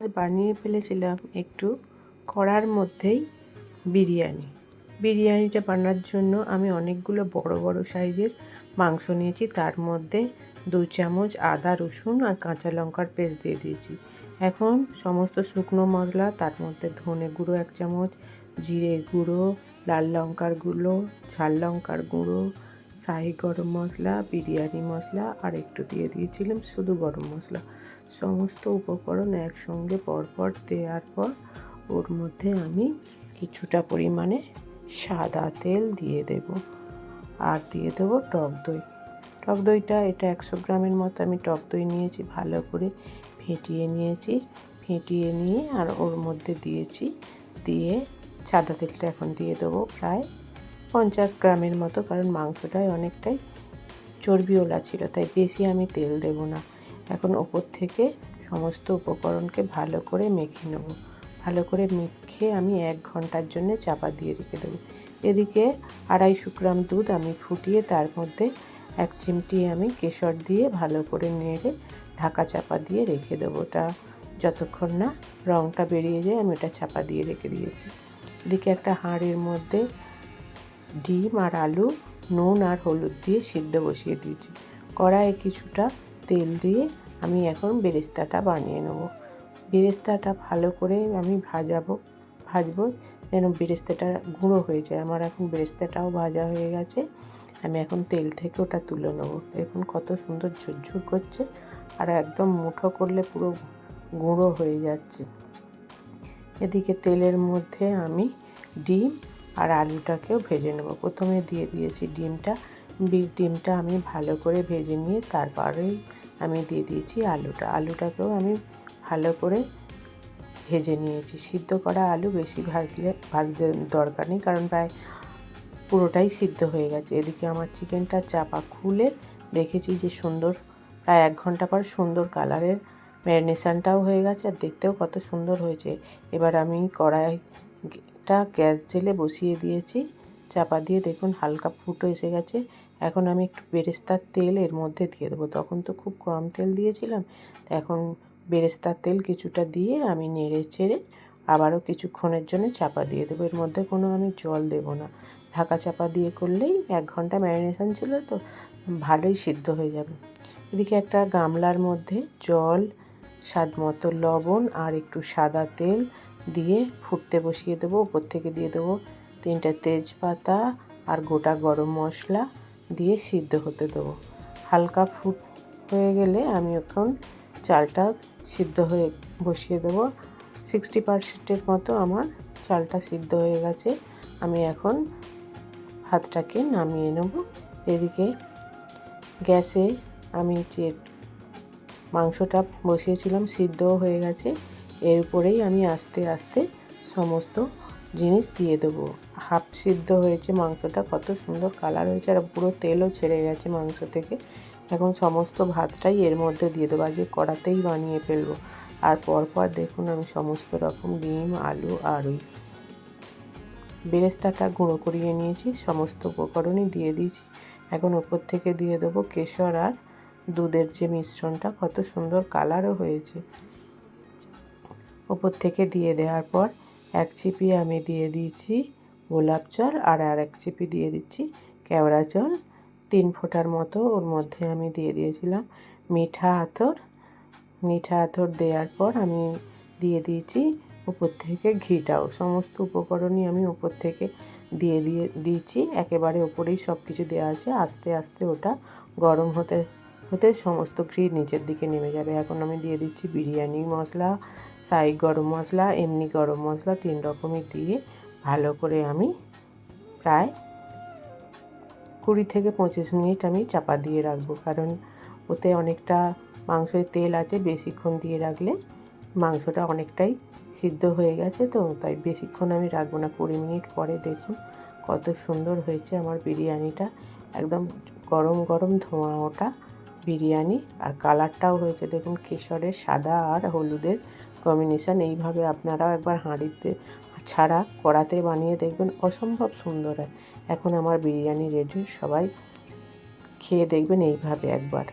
বানিয়ে ফেলেছিলাম একটু কড়ার মধ্যেই বিরিয়ানি। বিরিয়ানিটা বানানোর জন্য আমি অনেকগুলো বড় বড় সাইজের মাংস নিয়েছি। তার মধ্যে দু চামচ আদা, রসুন আর কাঁচা লঙ্কার পেস্ট দিয়ে দিয়েছি। এখন সমস্ত শুকনো মশলা, তার মধ্যে ধনে গুঁড়ো এক চামচ, জিরে গুঁড়ো, লাল লঙ্কার গুঁড়ো, ঝাল লঙ্কার গুঁড়ো শাহি গরম মশলা, বিরিয়ানি মশলা, আর একটু দিয়ে দিয়েছিলাম শুধু গরম মশলা। সমস্ত উপকরণ একসঙ্গে পরপর দেওয়ার পর ওর মধ্যে আমি কিছুটা পরিমাণে সাদা তেল দিয়ে দেব। আর দিয়ে দেব টক দই। টক দইটা এটা একশো গ্রামের মতো আমি টক দই নিয়েছি, ভালো করে ফেটিয়ে নিয়েছি। ফেটিয়ে নিয়ে আর ওর মধ্যে দিয়েছি, দিয়ে সাদা তেলটা এখন দিয়ে দেবো প্রায় পঞ্চাশ গ্রামের মতো, কারণ মাংসটাই অনেকটাই চর্বিওলা ছিল, তাই বেশি আমি তেল দেব না। এখন ওপর থেকে সমস্ত উপকরণকে ভালো করে মেখে নেব। ভালো করে মেখে আমি এক ঘণ্টার জন্য চাপা দিয়ে রেখে দেবো। এদিকে আড়াইশো গ্রাম দুধ আমি ফুটিয়ে তার মধ্যে এক চিমটি আমি কেশর দিয়ে ভালো করে নেড়ে ঢাকা চাপা দিয়ে রেখে দেবো। ওটা যতক্ষণ না রঙটা বেরিয়ে যায়, আমি ওটা চাপা দিয়ে রেখে দিয়েছি। এদিকে একটা হাঁড়ির মধ্যে ডিম আর আলু, নুন আর হলুদ দিয়ে সিদ্ধ বসিয়ে দিয়েছি। কড়াইয়ে কিছুটা তেল দিয়ে আমি এখন বেরেস্তাটা বানিয়ে নেব। বেরেস্তাটা ভালো করে আমি ভাজাবো, ভাজবো যেন বেরেস্তাটা গুঁড়ো হয়ে যায়। আমার এখন বেরেস্তাটাও ভাজা হয়ে গেছে। আমি এখন তেল থেকে ওটা তুলে নেব। দেখুন কত সুন্দর ঝুরঝুর করছে আর একদম মুঠো করলে পুরো গুঁড়ো হয়ে যাচ্ছে। এদিকে তেলের মধ্যে আমি ডিম আর আলুটাকেও ভেজে নেব। প্রথমে দিয়ে দিয়েছি ডিমটা। ডিমটা আমি ভালো করে ভেজে নিয়ে তারপরেই আমি দিয়ে দিয়েছি আলুটা। আলুটাকেও আমি ভালো করে ভেজে নিয়েছি। সিদ্ধ করা আলু বেশি ভাজলে ভাজতে দরকার নেই কারণ প্রায় পুরোটাই সিদ্ধ হয়ে গেছে। এদিকে আমার চিকেনটা চাপা খুলে দেখেছি যে সুন্দর প্রায় এক ঘণ্টা পর সুন্দর কালারের ম্যারিনেশানটাও হয়ে গেছে আর দেখতেও কত সুন্দর হয়েছে। এবার আমি কড়াইটা গ্যাস জেলে বসিয়ে দিয়েছি। চাপা দিয়ে দেখুন হালকা ফুটো এসে গেছে। এখন আমি একটু বেরেস্তার তেল এর মধ্যে দিয়ে দেবো। তখন তো খুব কম তেল দিয়েছিলাম। এখন বেরেস্তার তেল কিছুটা দিয়ে আমি নেড়ে চেড়ে আবারও কিছুক্ষণের জন্য চাপা দিয়ে দেবো। এর মধ্যে কোনো আমি জল দেবো না। ঢাকা চাপা দিয়ে করলেই এক ঘণ্টা ম্যারিনেশান ছিল তো ভালোই সিদ্ধ হয়ে যাবে। এদিকে একটা গামলার মধ্যে জল, স্বাদ মতো লবণ আর একটু সাদা তেল দিয়ে ফুটতে বসিয়ে দেবো, উপর থেকে দিয়ে দেবো তিনটে তেজপাতা আর গোটা গরম মশলা দিয়ে সিদ্ধ হতে দেবো। হালকা ফুট হয়ে গেলে আমি এখন চালটা সিদ্ধ হয়ে বসিয়ে দেবো। সিক্সটি পারসেন্টের মতো আমার চালটা সিদ্ধ হয়ে গেছে। আমি এখন ভাতটাকে নামিয়ে নেব। এদিকে গ্যাসে আমি যে মাংসটা বসিয়েছিলাম সিদ্ধও হয়ে গেছে। এর উপরেই আমি আস্তে আস্তে সমস্ত জিনিস দিয়ে দেবো। হাফ সিদ্ধ হয়েছে মাংসটা, কত সুন্দর কালার হয়েছে আর পুরো তেলও ছেড়ে গেছে মাংস থেকে। এখন সমস্ত ভাতটাই এর মধ্যে দিয়ে দেবো আজকে কড়াতেই বানিয়ে ফেলব। আর পরপর দেখুন আমি সমস্ত রকম ডিম, আলু, আর ওই বেরেস্তাটা গুঁড়ো করিয়ে নিয়েছি, সমস্ত উপকরণই দিয়ে দিয়েছি। এখন ওপর থেকে দিয়ে দেবো কেশর আর দুধের যে মিশ্রণটা, কত সুন্দর কালারও হয়েছে। ওপর থেকে দিয়ে দেওয়ার পর এক চিপি আমি দিয়ে দিয়েছি গোলাপ জল আর আর এক চিপি দিয়ে দিচ্ছি কেওড়া জল। তিন ফোঁটার মতো ওর মধ্যে আমি দিয়ে দিয়েছিলাম মিঠা আতর। মিঠা আতর দেওয়ার পর আমি দিয়ে দিয়েছি উপর থেকে ঘিটাও। সমস্ত উপকরণই আমি উপর থেকে দিয়ে দিয়ে দিয়েছি। একেবারে ওপরেই সব কিছু দেওয়া আছে। আস্তে আস্তে ওটা গরম হতে হতে সমস্ত ঘি নিচের দিকে নেমে যাবে। এখন আমি দিয়ে দিচ্ছি বিরিয়ানি মশলা সাই গরম মশলা, এমনি গরম মশলা, তিন রকমই দিয়ে ভালো করে আমি প্রায় কুড়ি থেকে পঁচিশ মিনিট আমি চাপা দিয়ে রাখব। কারণ ওতে অনেকটা মাংসের তেল আছে, বেশিক্ষণ দিয়ে রাখলে মাংসটা অনেকটাই সিদ্ধ হয়ে গেছে তো, তাই বেশিক্ষণ আমি রাখব না। কুড়ি মিনিট পরে দেখুন কত সুন্দর হয়েছে আমার বিরিয়ানিটা। একদম গরম গরম ধোঁয়া ওটা বিরিয়ানি আর কালারটাও হয়েছে দেখুন, কেশরের সাদা আর হলুদের কম্বিনেশান এইভাবে আপনারাও একবার হাঁড়িতে ছাড়া কড়াতে বানিয়ে দেখবেন, অসম্ভব সুন্দর হয়। এখন আমার বিরিয়ানি রেডি সবাই খেয়ে দেখবেন এইভাবে একবার।